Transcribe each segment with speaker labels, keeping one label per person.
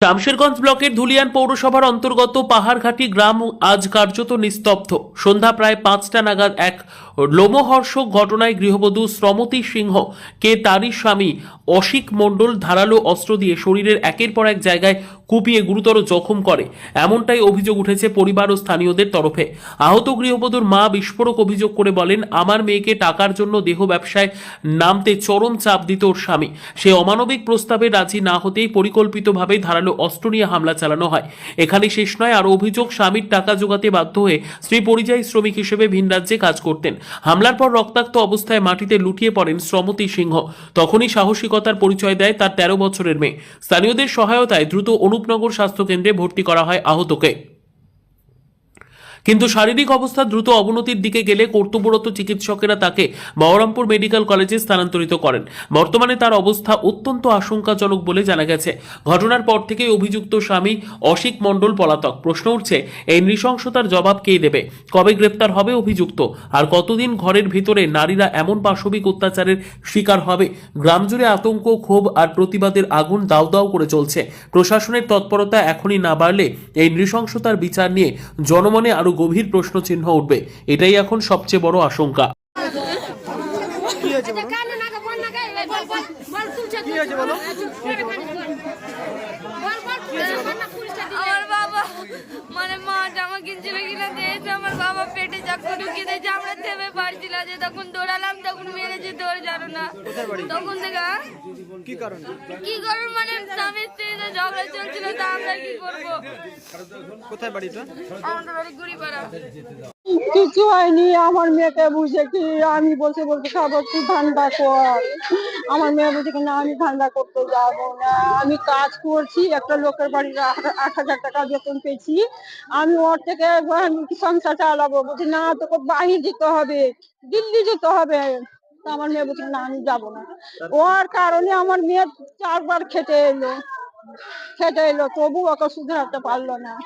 Speaker 1: শামশেরগঞ্জ ব্লকের ধুলিয়ান পৌরসভার অন্তর্গত পাহাড়ঘাটি গ্রাম আজ কার্যত নিস্তব্ধ। সন্ধ্যা প্রায় পাঁচটা নাগাদ এক লোমহর্ষক ঘটনায় গৃহবধূ শ্রমতী সিংহ কে তারই স্বামী অসিক মণ্ডল ধারালো অস্ত্র দিয়ে শরীরের একের পর এক জায়গায় কুপিয়ে গুরুতর জখম করে। এমনটাই অভিযোগ উঠেছে পরিবার ও স্থানীয়দের তরফে। আহত গৃহবধূর মা বিস্ফোরক অভিযোগ করে বলেন, আমার মেয়েকে টাকার জন্য দেহ ব্যবসায় নামতে চরম চাপ দিত ওর স্বামী। সে অমানবিক প্রস্তাবে রাজি না হতেই পরিকল্পিতভাবে ধারালো অস্ত্র নিয়ে হামলা চালানো হয়। এখানে শেষ নয় আর অভিযোগ, স্বামীর টাকা জোগাতে বাধ্য হয়ে স্ত্রী পরিযায়ী শ্রমিক হিসেবে ভিন রাজ্যে কাজ করতেন। হামলার পর রক্তাক্ত অবস্থায় মাটিতে লুটিয়ে পড়েন শ্রমতী সিংহ। তখনই সাহসিকতার পরিচয় দেয় তার তেরো বছরের মেয়ে। স্থানীয়দের সহায়তায় দ্রুত অনুপনগর স্বাস্থ্যকেন্দ্রে ভর্তি করা হয় আহতকে। কিন্তু শারীরিক অবস্থা দ্রুত অবনতির দিকে গেলে কর্তব্যরত চিকিৎসকেরা তাকে বহরমপুর মেডিকেল কলেজে স্থানান্তরিত করেন। বর্তমানে তার অবস্থা অত্যন্ত আশঙ্কাজনক বলে জানা গেছে। ঘটনার পর থেকে অভিযুক্ত স্বামী অসিক মণ্ডল পলাতক। প্রশ্ন উঠছে, এই নৃশংসতার জবাব কে দেবে? কবে গ্রেপ্তার হবে অভিযুক্ত? আর কতদিন ঘরের ভিতরে নারীরা এমন পাশবিক অত্যাচারের শিকার হবে? গ্রাম জুড়ে আতঙ্ক, ক্ষোভ আর প্রতিবাদের আগুন দাউ দাউ করে চলছে। প্রশাসনের তৎপরতা এখনই না বাড়লে এই নৃশংসতার বিচার নিয়ে জনমনে আরও গভীর প্রশ্নচিহ্ন উঠবে। এটাই এখন সবচেয়ে বড় আশঙ্কা।
Speaker 2: আমার বাবা মানে মা জামা কিনছিল কিনা দিয়েছে আমার বাবা পেটে চাকু ঢুকিয়ে দিয়েছে আমরা থেমে পারছিল যে তখন দৌড়ালাম তখন মেরেছে দৌড় জানো না। তখন আহ,
Speaker 3: কি কারণে?
Speaker 2: কি করব মানে স্বামী স্ত্রীতে ঝগড়া চলছিল তা আমরা কি করব?
Speaker 3: কোথায় বাড়িটা?
Speaker 2: আমাদের বাড়ি ঘুরিপাড়া
Speaker 4: কিছু হয়নি আমার মেয়েকে বুঝে কি আমি বসে বসে খাব তুই ঠান্ডা কর। আমার মেয়ে বলছে কি না আমি ঠান্ডা করতে যাব না। আমি কাজ করছি একটা লোকের বাড়ির আট- আট হাজার টাকা বেতন পেয়েছি। আমি ওর থেকে সংসার চালাবো? বলছি না তোকে বাহির যেতে হবে দিল্লি যেতে হবে। তা আমার মেয়ে বলছে না আমি যাব না। ওর কারণে আমার মেয়ে চারবার খেটে এলো। খেটে এলো তবু ওকে শুধরাতে পারল না।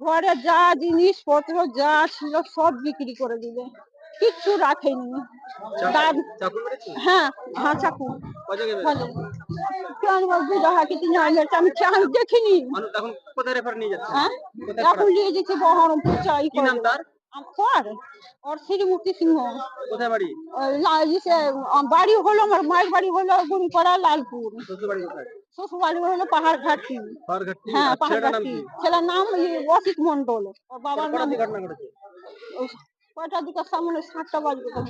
Speaker 4: ঘরে যা জিনিসপত্র যা ছিল সব বিক্রি করে দিলে। কিচ্ছু রাখেনি। হ্যাঁ হ্যাঁ চাকু। আমি কি- দেখিনি।
Speaker 3: এখন নিয়ে যাচ্ছে?
Speaker 4: হ্যাঁ? বহরমপুর চাই
Speaker 3: কি নাম তার
Speaker 4: কর ওর শ্রীমূর্তি সিংহ।
Speaker 3: কোথায় বাড়ি?
Speaker 4: ওই লা- ইসে, আম, বাড়ি হলো আমার মায়ের বাড়ি হলো গুড়িপাড়া লালপুর।
Speaker 3: শ্বশুর বাড়ি কোথায়?
Speaker 4: শ্বশুর বাড়ি হলো পাহাড় ঘাটি
Speaker 3: পাহাড়ঘাটি
Speaker 4: হ্যাঁ
Speaker 3: আর
Speaker 4: পাহাড়
Speaker 3: ছেলেটার নাম
Speaker 4: ঘাটি
Speaker 3: কি?
Speaker 4: ছেলের নাম ইয়ে, অসিত মন্ডল ওর বাবার
Speaker 3: কটা
Speaker 4: নাম
Speaker 3: দিয়ে ঘটনা ঘটেছে?
Speaker 4: ওই কয়টা দিকে সামনে সাতটা বাজবে তখন।